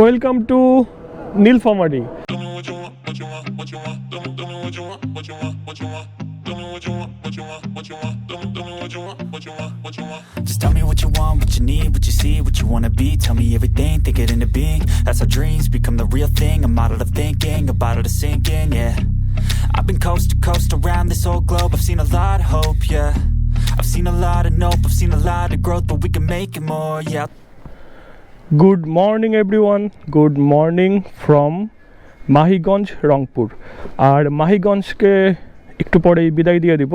Welcome to Nilphamari Just tell me what you want, what you need, what you see, what you wanna be. Tell me everything, think it into being. That's how dreams become the real thing. I'm out of thinking, about it to sink in, yeah. I've been coast to coast around this whole globe. I've seen a lot of hope, yeah. I've seen a lot of nope, I've seen a lot of growth, but we can make it more, yeah. Good morning everyone good morning from Mahiganj Rangpur আর মাহিগঞ্জকে একটু পরেই বিদায় দিয়ে দিব।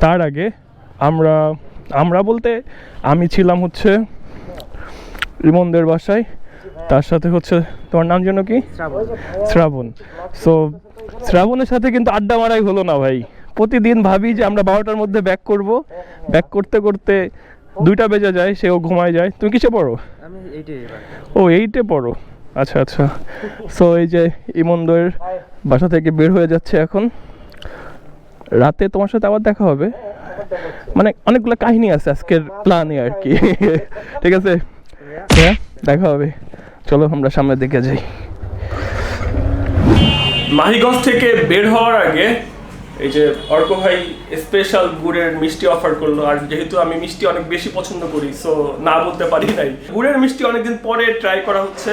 তার আগে আমরা আমরা বলতে আমি ছিলাম হচ্ছে ইমনদের বাসায়। তার সাথে হচ্ছে তোমার নাম যেন কি? শ্রাবণ। সো শ্রাবণের সাথে কিন্তু আড্ডা মারাই হলো না ভাই। প্রতিদিন ভাবি যে আমরা বারোটার মধ্যে ব্যাক করব। ব্যাক করতে করতে দুইটা বেজে যায় সেও ঘুমায় যায়। তুমি কিসে পড়ো? ও এইটে পড়ো? আচ্ছা আচ্ছা। সো এই যে ইমনদের বাসা থেকে বের হয়ে যাচ্ছে এখন। রাতে তোমার সাথে আবার দেখা হবে। মানে অনেকগুলো কাহিনী আছে আজকের প্ল্যানে আর কি। ঠিক আছে? হ্যাঁ দেখা হবে। চলো আমরা সামনের দিকে যাই। মাহিগঞ্জ থেকে বের হওয়ার আগে এই যে অর্ক ভাই স্পেশাল গুড়ের মিষ্টি অফার করল। আর যেহেতু আমি মিষ্টি অনেক বেশি পছন্দ করি সো না বলতে পারি নাই। গুড়ের মিষ্টি অনেকদিন পরে ট্রাই করা হচ্ছে।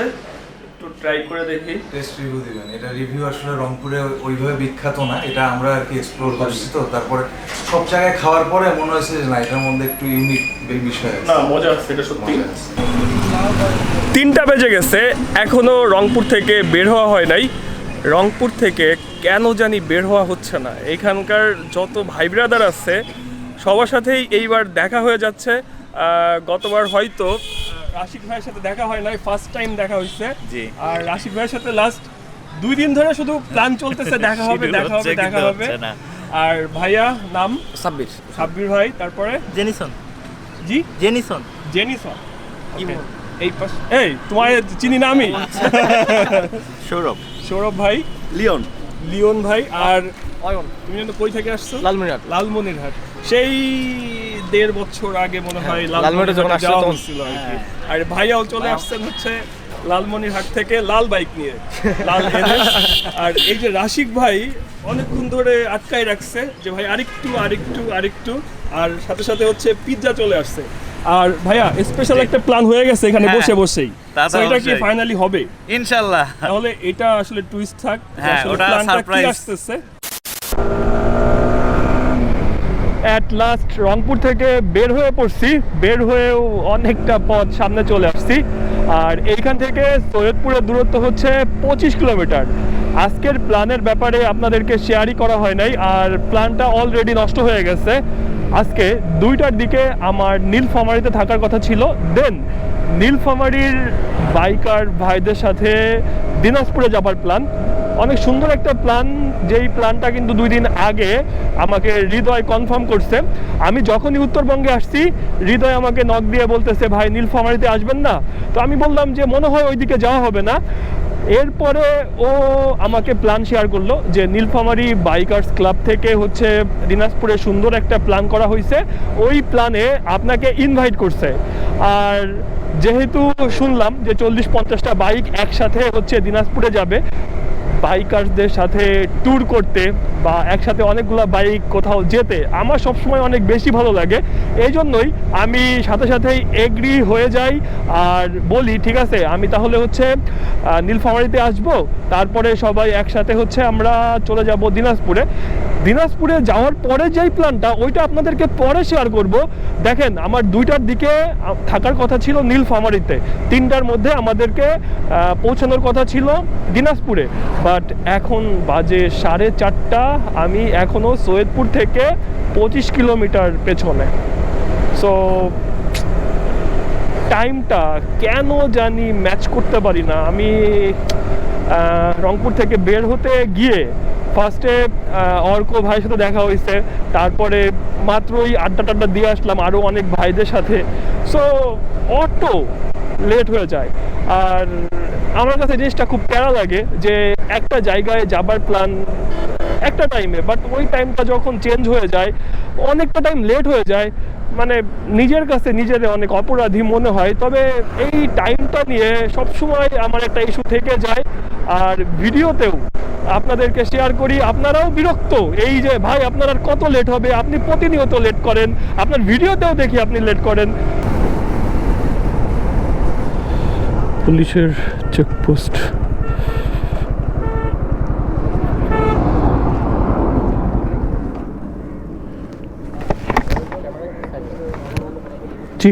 একটু ট্রাই করে দেখি। টেস্ট রিভিউ দিবেন। এটা রিভিউ আসলে রংপুরে ওইভাবে বিখ্যাত না। এটা আমরা আর কি এক্সপ্লোর করছি তো। তারপরে সব জায়গায় খাওয়ার পরে মনে হয়েছে যে না এটার মধ্যে একটু ইউনিক বিষয় না মজা আছে এটা সত্যি। তিনটা বেজে গেছে। এখনও রংপুর থেকে বের হওয়া হয় নাই। রংপুর থেকে কেন জানি বের হওয়া হচ্ছে না। এখানকার যত ভাই ব্রাদার আছে সবার সাথেই এইবার দেখা হয়ে যাচ্ছে। গতবার হয়তো রাশিক ভাইয়ের সাথে দেখা হয় নাই ফার্স্ট টাইম দেখা হয়েছে। জি। আর রাশিক ভাইয়ের সাথে লাস্ট দুই দিন ধরে শুধু প্ল্যান চলতেছে দেখা হবে দেখা হবে দেখা হবে। আর ভাইয়া নাম? ছাব্বিশ সাব্বির ভাই তারপরে? জেনিসন। জি? জেনিসন। জেনিসন। এই পাশ এই তোমার চিনি না আমি? সৌরভ। সৌরভ ভাই লিওন। লিওন ভাই আর অয়ন। তুমি যেন কই থেকে আসছো? লালমিনার লালমনিরহাট। সেই দেড় বছর আগে মনে হয় লালমনিরহাটে যখন লালমনিরহাটে আসছে তখন। আর কি। আর ভাইয়াও চলে আসছেন হচ্ছে লালমনিরহাট থেকে লাল বাইক নিয়ে লাল আর এই যে রাশিক ভাই অনেকক্ষণ ধরে আটকায় রাখছে যে ভাই আরেকটু আরেকটু আরেকটু। আর সাথে সাথে হচ্ছে পিৎজা চলে আসছে। আর ভাইয়া স্পেশাল একটা প্ল্যান হয়ে গেছে এখানে হ্যাঁ, বসে বসেই। এটা কি ফাইনালি হবে? ইনশাল্লাহ। তাহলে এটা আসলে টুইস্ট থাক হ্যাঁ, ওটা surprise। আসতেছে? অ্যাট লাস্ট রংপুর থেকে বের হয়ে পড়ছি। বের হয়েও অনেকটা পথ সামনে চলে আসছি। আর এইখান থেকে সৈয়দপুরের দূরত্ব হচ্ছে পঁচিশ কিলোমিটার। আজকের প্ল্যানের ব্যাপারে আপনাদেরকে শেয়ারই করা হয় নাই আর প্ল্যানটা অলরেডি নষ্ট হয়ে গেছে। আজকে দুইটার দিকে আমার নীলফামারিতে থাকার কথা ছিল। দেন নীলফামারির বাইকার ভাইদের সাথে দিনাজপুরে যাবার প্ল্যান অনেক সুন্দর একটা প্ল্যান যেই প্ল্যানটা কিন্তু দুই দিন আগে আমাকে হৃদয় কনফার্ম করছে। আমি যখনই উত্তরবঙ্গে আসছি, হৃদয় আমাকে নক দিয়ে বলতেছে, ভাই, নীলফামারিতে আসবেন না? তো আমি বললাম যে, মনে হয় ওইদিকে যাওয়া হবে না। এরপরে ও আমাকে প্ল্যান শেয়ার করল যে নীলফামারি বাইকার্স ক্লাব থেকে হচ্ছে দিনাজপুরে সুন্দর একটা প্ল্যান করা হয়েছে ওই প্ল্যানে আপনাকে ইনভাইট করছে। আর যেহেতু শুনলাম যে চল্লিশ পঞ্চাশটা বাইক একসাথে হচ্ছে দিনাজপুরে যাবে বাইকার্সদের সাথে ট্যুর করতে বা একসাথে অনেকগুলো বাইক কোথাও যেতে আমার সবসময় অনেক বেশি ভালো লাগে। এই জন্যই আমি সাথে সাথেই এগ্রি হয়ে যাই আর বলি, ঠিক আছে, আমি তাহলে হচ্ছে নীলফামারিতে আসব, তারপরে সবাই একসাথে হচ্ছে আমরা চলে যাব দিনাজপুরে। দিনাজপুরে যাওয়ার পরে যেই প্ল্যানটা, ওইটা আপনাদেরকে পরে শেয়ার করব। দেখেন, আমার দুইটার দিকে থাকার কথা ছিল নীলফামারিতে। তিনটার মধ্যে আমাদেরকে পৌঁছানোর কথা ছিল দিনাজপুরে। বাট এখন বাজে সাড়ে চারটা আমি এখনও সৈয়দপুর থেকে পঁচিশ কিলোমিটার পেছনে। সো টাইমটা কেন জানি ম্যাচ করতে পারি না। আমি রংপুর থেকে বের হতে গিয়ে ফার্স্টে অর্ক ভাইয়ের সাথে দেখা হয়েছে। তারপরে মাত্রই আড্ডা টাড্ডা দিয়ে আসলাম আরও অনেক ভাইদের সাথে। সো অটো লেট হয়ে যায়। আর আমার কাছে জিনিসটা খুব প্যারা লাগে যে একটা জায়গায় যাবার প্ল্যান একটা টাইমে বাট ওই টাইমটা যখন চেঞ্জ হয়ে যায়, অনেকটা টাইম লেট হয়ে যায় মানে নিজের কাছে নিজেদের অনেক অপরাধী মনে হয়। তবে এই টাইমটা নিয়ে সবসময় আমার একটা ইস্যু থেকে যায়, আর ভিডিওতেও আপনাদেরকে শেয়ার করি, আপনারাও বিরক্ত। এই যে, ভাই, আপনার কত লেট হবে? আপনি প্রতিনিয়ত লেট করেন। আপনার ভিডিওতেও দেখি আপনি লেট করেন। পুলিশের চেকপোস্ট জি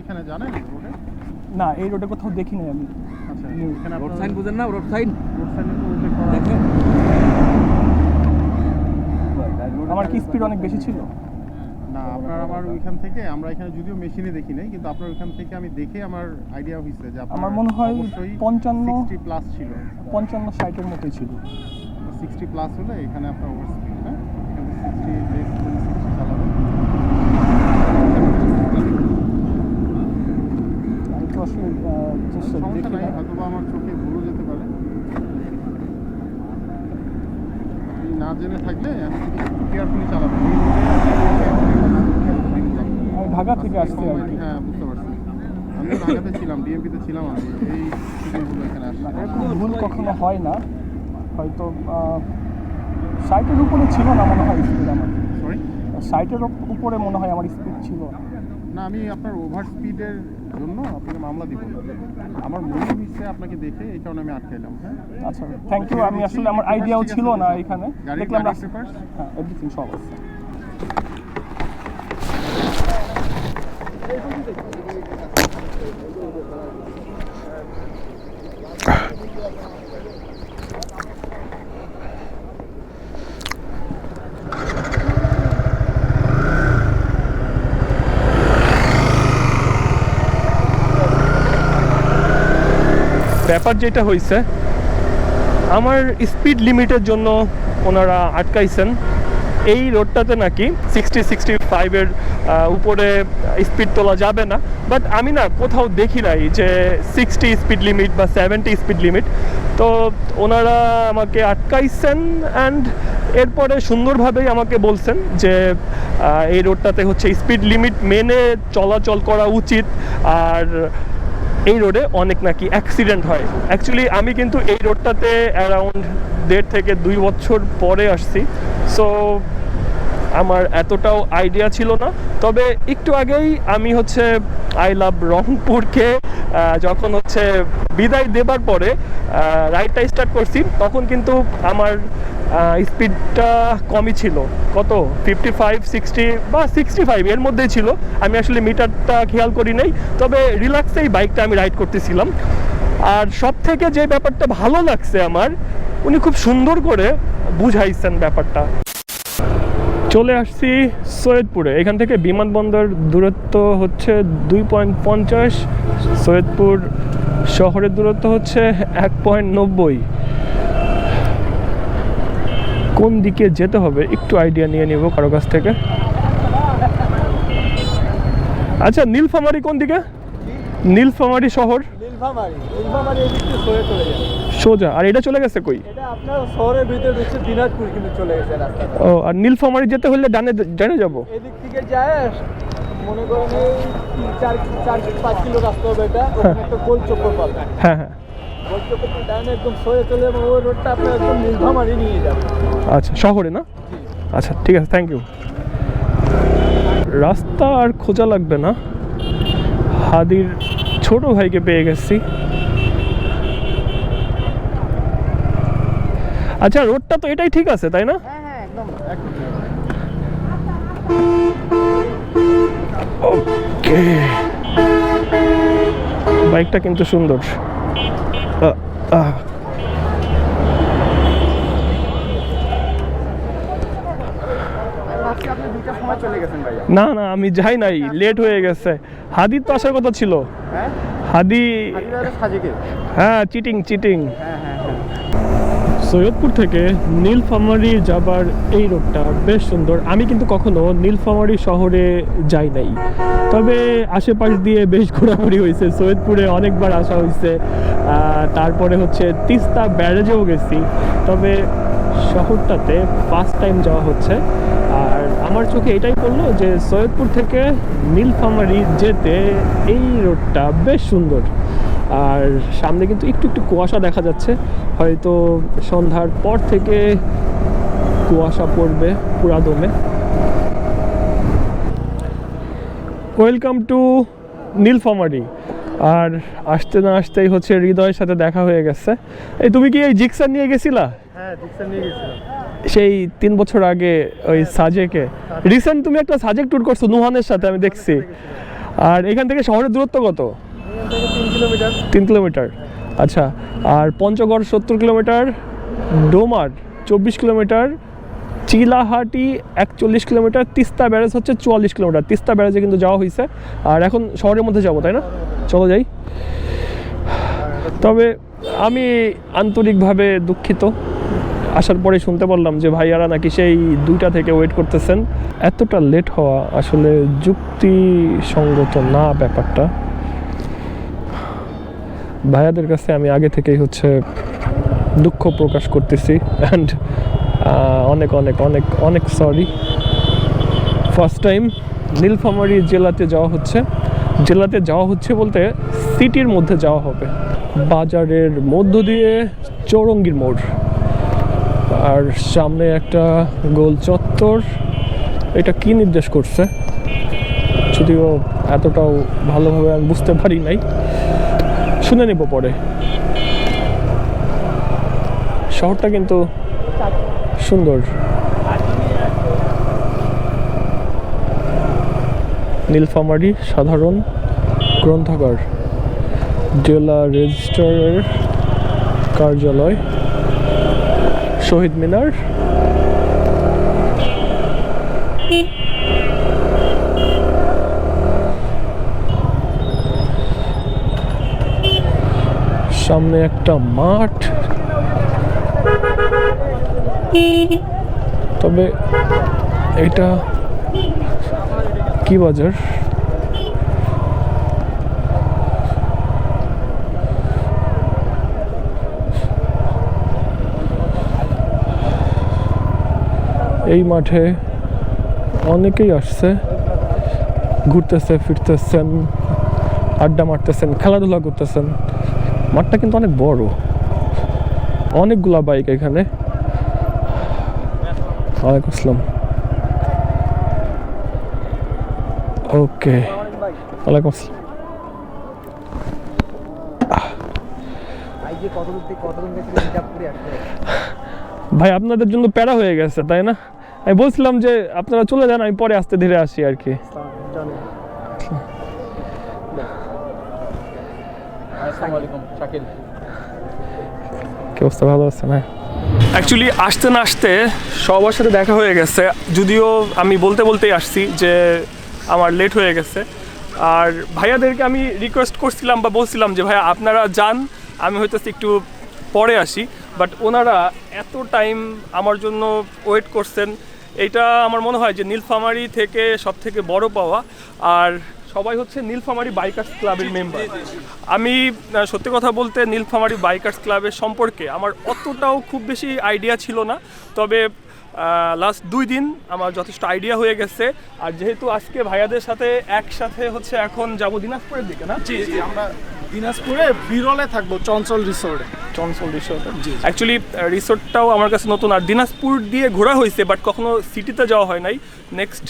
এখানে জানেন রোডে না এই রোডে কোথাও দেখি নাই আমি। আচ্ছা এখানে রোড সাইন বুঝেন না রোড সাইন রোড সাইনে তো উল্লেখ করা আছে। আমার কি স্পিড অনেক বেশি ছিল? না আপনার আমার ওইখান থেকে আমরা এখানে যদিও মেশিনে দেখি নাই কিন্তু আপনার ওইখান থেকে আমি দেখে আমার আইডিয়া হয়েছে যে আমার মনে হয় 55 প্লাস ছিল। পঞ্চান্ন ষাটের মতোই ছিল। সিক্সটি প্লাস হলে এখানে আপনার ওভার স্পিড হ্যাঁ? এখানে সিক্সটি বেস সিক্সটি চালাবেন আমি তো আসলে আহ, চেষ্টা দেখি না। হয়তো আমার চোখে ভুলও যেতে পারে। না জেনে থাকলে কেয়ারফুলি আমি ঢাকা থেকে আসছি আর কি। হ্যাঁ বুঝতে পারছি। আমি ঢাকাতে ছিলাম ডিএমপিতে ছিলাম আমি। এই এখানে আসছি। এরকম ভুল কখনো হয় না। হয়তো সাইটের উপরে ছিল না মনে হয় স্পিড আমার। সরি সাইটের উপরে মনে হয় আমার স্পিড ছিল না। আমি আপনার ওভার স্পিডের জন্য আপনাকে মামলা দিব। আমার মনে হচ্ছে আপনাকে দেখে এই কারণে আমি আটকাইলাম হ্যাঁ? আচ্ছা থ্যাংক ইউ আমি আসলে আমার আইডিয়াও ছিল না এখানে। দেখলাম পেপারস হ্যাঁ এভরিথিং সব আছে। ব্যাপার যেটা হয়েছে আমার স্পিড লিমিটের জন্য ওনারা আটকাইছেন। এই রোডটাতে নাকি সিক্সটি সিক্সটি ফাইভের উপরে স্পিড তোলা যাবে না। বাট আমি না কোথাও দেখি নাই যে সিক্সটি স্পিড লিমিট বা সেভেন্টি স্পিড লিমিট তো ওনারা আমাকে আটকাইছেন অ্যান্ড এরপরে সুন্দরভাবেই আমাকে বলছেন যে এই রোডটাতে হচ্ছে স্পিড লিমিট মেনে চলাচল করা উচিত। আর এই রোডে অনেক নাকি অ্যাক্সিডেন্ট হয়। অ্যাকচুয়ালি আমি কিন্তু এই রোডটাতে অ্যারাউন্ড দেড় থেকে দুই বছর পরে আসছি। সো আমার এতটাও আইডিয়া ছিল না। তবে একটু আগেই আমি হচ্ছে আই লাভ রংপুরকে যখন হচ্ছে বিদায় দেবার পরে রাইডটা স্টার্ট করছি, তখন কিন্তু আমার স্পিডটা কমই ছিল। কত? ফিফটি ফাইভ সিক্সটি বা সিক্সটি ফাইভ এর মধ্যেই ছিল। আমি আসলে মিটারটা খেয়াল করি নাই। তবে রিল্যাক্সেই বাইকটা আমি রাইড করতেছিলাম। আর সব থেকে যে ব্যাপারটা ভালো লাগছে আমার, উনি খুব সুন্দর করে বুঝাইছেন ব্যাপারটা। চলে আসছি সৈয়দপুরে। এখান থেকে বিমানবন্দর দূরত্ব হচ্ছে দুই পয়েন্ট পঞ্চাশ। সৈয়দপুর শহরের দূরত্ব হচ্ছে এক পয়েন্ট নব্বই। কোন দিকে যেতে হবে একটু আইডিয়া নিয়ে নিব কারও কাছ থেকে। আচ্ছা নীলফামারি কোন দিকে? নীলফামারি শহর। সোজা আর এটা চলে গেছে কই? শহরের ভিতরে ঢুকছে দিনাজপুর কিন্তু চলে গেছে ও আর নীলফামারি যেতে হলে ডানে ডানে যাব? এদিক থেকে যায় মনে করেন এই কিলো রাস্তা হবে এটা। একটা গোল চক্কর পাবে হ্যাঁ হ্যাঁ। ডাইনে আচ্ছা শহরে না? আচ্ছা ঠিক আছে থ্যাংক ইউ রাস্তা আর খোঁজা লাগবে না। হাদির ছোট ভাইকে পেয়ে গেছি। আচ্ছা রোডটা তো এটাই ঠিক আছে, তাই না? বাইকটা কিন্তু সুন্দর আহ, আহ, আজকে আপনি দুইটার সময় চলে গেছেন ভাইয়া না না আমি যাই নাই লেট হয়ে গেছে। হাদির তো আসার কথা ছিল। হ্যাঁ? হাদি হ্যাঁ চিটিং চিটিং সৈয়দপুর থেকে নীলফামারী যাবার এই রোডটা বেশ সুন্দর। আমি কিন্তু কখনো নীলফামারী শহরে যাই নাই। তবে আশেপাশ দিয়ে বেশ ঘোরাঘুরি হয়েছে। সৈয়দপুরে অনেকবার আসা হয়েছে। তারপরে হচ্ছে তিস্তা ব্যারেজেও গেছি। তবে শহরটাতে ফার্স্ট টাইম যাওয়া হচ্ছে। আর আমার চোখে এটাই পড়ল যে সৈয়দপুর থেকে নীলফামারী যেতে এই রোডটা বেশ সুন্দর। আর সামনে কিন্তু একটু একটু কুয়াশা দেখা যাচ্ছে। হয়তো সন্ধ্যার পর থেকে কুয়াশা পড়বে পুরা দমে ওয়েলকাম টু নীলফামারি আর আসতে না আসতেই হচ্ছে হৃদয়ের সাথে দেখা হয়ে গেছে। এই তুমি কি এই জিক্সার নিয়ে গেছিলা? হ্যাঁ নিয়ে সেই তিন বছর আগে ওই সাজেকে। রিসেন্ট তুমি একটা সাজেক ট্যুর করছ নুহানের সাথে আমি দেখছি। আর এখান থেকে শহরের দূরত্ব কত? তিন কিলোমিটার। তিন কিলোমিটার। আচ্ছা আর পঞ্চগড় সত্তর কিলোমিটার, ডোমার চব্বিশ কিলোমিটার, চিলাহাটি একচল্লিশ কিলোমিটার, তিস্তা ব্যারেজ হচ্ছে চুয়াল্লিশ কিলোমিটার। তিস্তা ব্যারেজে কিন্তু যাওয়া হয়েছে আর এখন শহরের মধ্যে যাব, তাই না? চলো যাই। তবে আমি আন্তরিকভাবে দুঃখিত। আসার পরে শুনতে পারলাম যে ভাইয়ারা নাকি সেই দুইটা থেকে ওয়েট করতেছেন। এতটা লেট হওয়া আসলে যুক্তিসঙ্গত না ব্যাপারটা। ভাইয়াদের কাছে আমি আগে থেকেই হচ্ছে দুঃখ প্রকাশ করতেছি অ্যান্ড অনেক অনেক অনেক অনেক সরি ফার্স্ট টাইম নীলফামারী জেলাতে যাওয়া হচ্ছে। জেলাতে যাওয়া হচ্ছে বলতে সিটির মধ্যে যাওয়া হবে। বাজারের মধ্য দিয়ে চৌরঙ্গীর মোড়। আর সামনে একটা গোল চত্বর। এটা কি নির্দেশ করছে? যদিও এতটাও ভালোভাবে আমি বুঝতে পারি নাই। শুনে নেব পরে। শহরটা কিন্তু সুন্দর। নীলফামারী সাধারণ গ্রন্থাগার জেলা রেজিস্ট্রারের কার্যালয় শহীদ মিনার। সামনে একটা মাঠ। তবে এটা কি বাজার? এই মাঠে অনেকেই আসছে, ঘুরতেছে, ফিরতেছেন, আড্ডা মারতেছেন, খেলাধুলা করতেছেন। মাঠটা কিন্তু অনেক বড়। অনেকগুলা বাইক এখানে। ওয়ালাইকুম আসসালাম। ওকে। ওয়ালাইকুম আসসালাম। ভাই আপনাদের জন্য প্যারা হয়ে গেছে তাই না? আমি বলছিলাম যে আপনারা চলে যান আমি পরে আসতে ধীরে আসি আর কি চলে আসসালামু আলাইকুম শাকিল। কি অবস্থা? ভালো আছে না অ্যাকচুয়ালি আসতে না আসতে সবার সাথে দেখা হয়ে গেছে। যদিও আমি বলতে বলতেই আসছি যে আমার লেট হয়ে গেছে। আর ভাইয়াদেরকে আমি রিকোয়েস্ট করছিলাম বা বলছিলাম যে ভাইয়া আপনারা যান আমি হয়তো একটু পরে আসি। বাট ওনারা এত টাইম আমার জন্য ওয়েট করছেন। এটা আমার মনে হয় যে নীলফামারি থেকে সব থেকে বড় পাওয়া। আর সবাই হচ্ছে নীলফামারি বাইকার্স ক্লাবের মেম্বার। আমি সত্যি কথা বলতে নীলফামারি বাইকার্স ক্লাবের সম্পর্কে আমার অতটাও খুব বেশি আইডিয়া ছিল না। তবে লাস্ট দুই দিন আমার যথেষ্ট আইডিয়া হয়ে গেছে। আর যেহেতু আজকে ভাইয়াদের সাথে একসাথে হচ্ছে এখন যাব দিনাজপুরের দিকে না? জি জি আমরা দিনাজপুরে বিরলে থাকব চঞ্চল রিসোর্টে। চনসল রিসোর্ট? অ্যাকচুয়ালি রিসোর্টটাও আমার কাছে নতুন। আর দিনাজপুর দিয়ে ঘোরা হয়েছে বাট কখনো সিটিতে যাওয়া হয় নাই। নেক্সট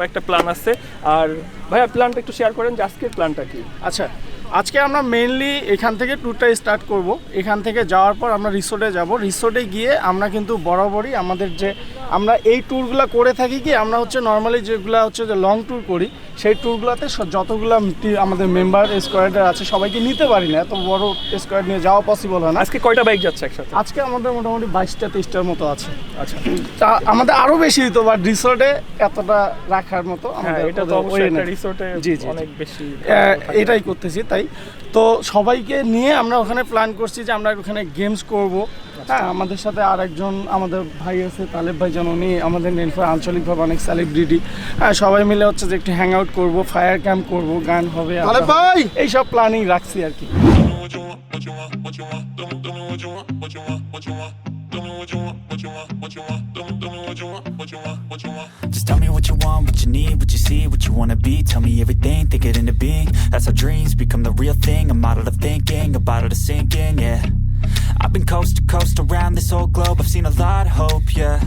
কয়েকটা প্ল্যান আছে। আর ভাইয়া প্ল্যানটা একটু শেয়ার করেন যে আজকের প্ল্যানটা কি? আচ্ছা আজকে আমরা মেনলি এখান থেকে ট্যুরটা স্টার্ট করব। এখান থেকে যাওয়ার পর আমরা রিসোর্টে যাব। রিসোর্টে গিয়ে আমরা কিন্তু বরাবরই আমাদের যে, আমরা এই ট্যুরগুলো করে থাকি কি, আমরা হচ্ছে নর্মালি যেগুলো হচ্ছে যে লং ট্যুর করি সেই ট্যুরগুলোতে যতগুলো আমাদের মেম্বার স্কোয়াডার আছে সবাইকে নিতে পারি না। এত বড় স্কোয়াড নিয়ে যাওয়া পসিবল হয় না। আজকে কয়টা বাইক যাচ্ছে একসাথে? আজকে আমাদের মোটামুটি বাইশটা তেইশটার মতো আছে। আচ্ছা। তা আমাদের আরও বেশি দিত বাট রিসোর্টে এতটা রাখার মতো হ্যাঁ আমাদের এটা তো। রিসোর্টে জি, জি, অনেক বেশি এটাই করতেছি তাই তো সবাইকে নিয়ে আমরা ওখানে প্ল্যান করছি যে আমরা ওখানে গেমস করব। হ্যাঁ আমাদের সাথে আরেকজন আমাদের ভাই আছে তালেব ভাই যেন উনি আমাদের নীলফার আঞ্চলিকভাবে অনেক সেলিব্রিটি হ্যাঁ সবাই মিলে হচ্ছে যে একটু হ্যাং আউট করব ফায়ার ক্যাম্প করব গান হবে তালেব ভাই! এইসব প্ল্যানিং রাখছি আর কি। Just tell me what you want, what you need, what you see, what you wanna be. Tell me everything, think it into being. That's how dreams become the real thing. I'm of thinking, about it to sink in, yeah. I've been coast to coast around this whole globe. I've seen a lot hope, yeah.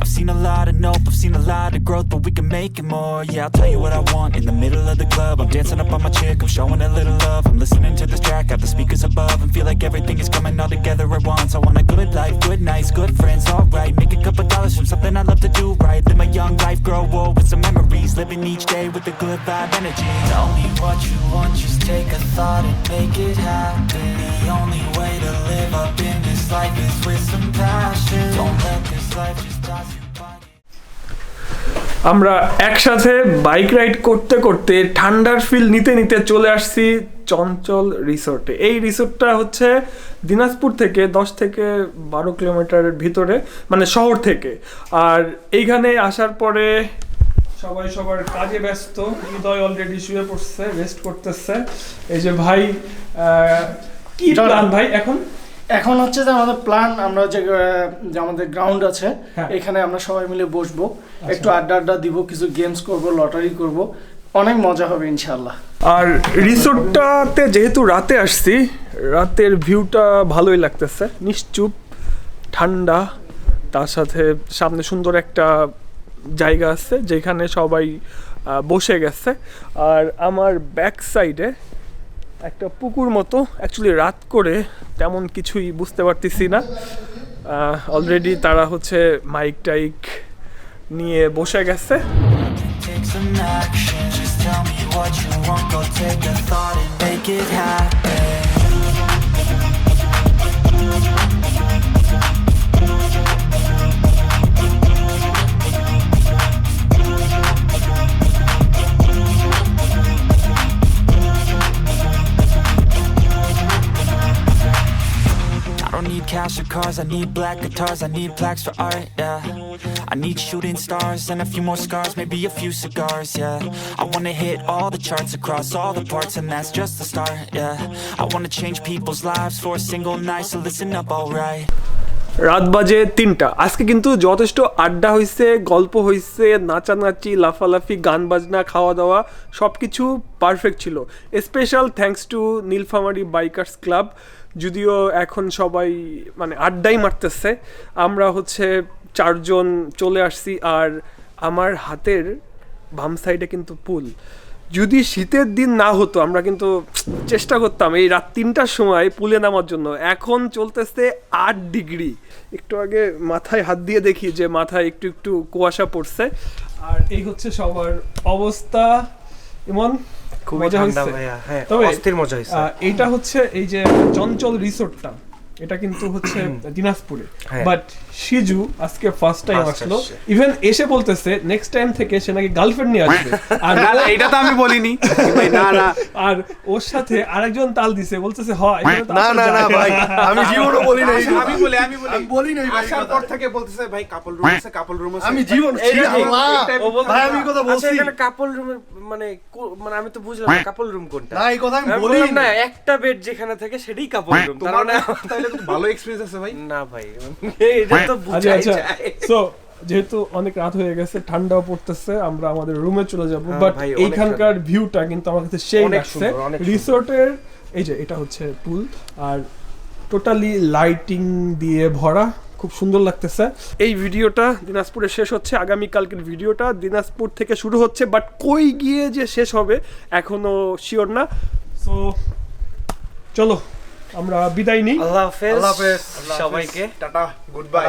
I've seen a lot of nope, I've seen a lot of growth, but we can make it more. Yeah, I'll tell you what I want in the middle of the club. I'm dancing up on my chick, I'm showing a little love. I'm listening to this track, got the speakers above, and feel like everything is coming all together at once. I want a good life, good nights, good friends, alright. Make a couple dollars from something I love to do right. Live my young life, grow old with some memories. Living each day with a good vibe energy. Tell me what you want, just take a thought and make it happen. The only way to live up in this life is with some passion. আমরা একসাথে bike ride করতে করতে ঠান্ডার feel নিতে নিতে চলে আসছি চঞ্চল রিসোর্টে। এই রিসোর্টটা হচ্ছে দিনাজপুর থেকে দশ থেকে বারো কিলোমিটারের ভিতরে মানে শহর থেকে। আর এইখানে আসার পরে সবাই সবার কাজে ব্যস্ত হৃদয় অলরেডি শুয়ে পড়ছে রেস্ট করতেছে। এই যে ভাই আহ, কি প্ল্যান ভাই এখন? এখন হচ্ছে যে আমাদের প্ল্যান আমরা যে আমাদের গ্রাউন্ড আছে হ্যাঁ। এখানে আমরা সবাই মিলে বসবো। একটু আড্ডা আড্ডা দিব কিছু গেমস করব লটারি করব। অনেক মজা হবে ইনশাল্লাহ আর রিসোর্টটাতে যেহেতু রাতে আসছি রাতের ভিউটা ভালোই লাগতেছে। নিশ্চুপ ঠান্ডা তার সাথে সামনে সুন্দর একটা জায়গা আছে যেখানে সবাই বসে গেছে। আর আমার ব্যাক সাইডে একটা পুকুর মতো। অ্যাকচুয়ালি রাত করে তেমন কিছুই বুঝতে পারতেছি না। অলরেডি তারা হচ্ছে মাইক টাইক নিয়ে বসে গেছে। Tell me what cars, I need black guitars, I need plaques for art, yeah. I need shooting stars and a few more scars, maybe a few cigars, yeah. I wanna hit all the charts across all the parts, and that's just the start, yeah. I wanna change people's lives for a single night, so listen up, alright. রাত বাজে তিনটা। আজকে কিন্তু যথেষ্ট আড্ডা হয়েছে গল্প হয়েছে নাচানাচি, লাফালাফি, গান বাজনা খাওয়া দাওয়া সব কিছু পারফেক্ট ছিল। Special thanks to Nilphamari bikers club যদিও এখন সবাই মানে আড্ডাই মারতেছে। আমরা হচ্ছে চারজন চলে আসছি, আর আমার হাতের বাম সাইডে কিন্তু পুল। যদি শীতের দিন না হতো আমরা কিন্তু চেষ্টা করতাম এই রাত তিনটার সময় পুলে নামার জন্য। এখন চলতেছে আট ডিগ্রি। একটু আগে মাথায় হাত দিয়ে দেখি যে মাথায় একটু একটু কুয়াশা পড়ছে। আর এই হচ্ছে সবার অবস্থা। এমন খুব মজা হয়েছে? হ্যাঁ তবে মজা হয়েছে। এইটা হচ্ছে এই যে চঞ্চল রিসোর্টটা এটা কিন্তু হচ্ছে দিনাজপুরে। হ্যাঁ। বাট সিজু আজকে ফার্স্ট টাইম আসলো। ইভেন এসে বলতেছে নেক্সট টাইম থেকে সে নাকি গার্লফ্রেন্ড নিয়ে আসবে। আর এটা তো আমি বলিনি। ভাই, না না। আর ওর সাথে আরেকজন তাল দিছে বলতেছে হয় না না না ভাই আমি জীবনও বলি না আচ্ছা, আমি বলি আমি বলি। আমি বলি নাই ভাই আসার পর থেকে বলতেছে ভাই কাপল রুম আছে কাপল রুম আছে। আমি জীবন ভাই, আমি কথা আচ্ছা, বলছি। এখানে কাপল রুম মানে মানে আমি তো বুঝলাম কাপল রুম কোনটা। না এই কথা আমি বলি না একটা বেড যেখানে থাকে সেটাই কাপল রুম তার মানে তো ভালো এক্সপেরিয়েন্স আছে ভাই। না ভাই এটা তো আচ্ছা বুঝাই আচ্ছা। যায়। সো যেহেতু অনেক রাত হয়ে গেছে ঠান্ডাও পড়তেছে আমরা আমাদের রুমে চলে যাব। বাট এইখানকার ভিউটা কিন্তু আমার কাছে সেই লাগছে। রিসোর্টের এই যে এটা হচ্ছে পুল আর টোটালি লাইটিং দিয়ে ভরা খুব সুন্দর লাগতেছে। এই ভিডিওটা দিনাজপুরে শেষ হচ্ছে আগামী কালকের ভিডিওটা দিনাজপুর থেকে শুরু হচ্ছে বাট কই গিয়ে যে শেষ হবে এখনও শিওর না। সো চলো। আমরা বিদায় নিই। আল্লাহ হাফেজ। আল্লাহ হাফেজ। সবাইকে। টাটা। Good bye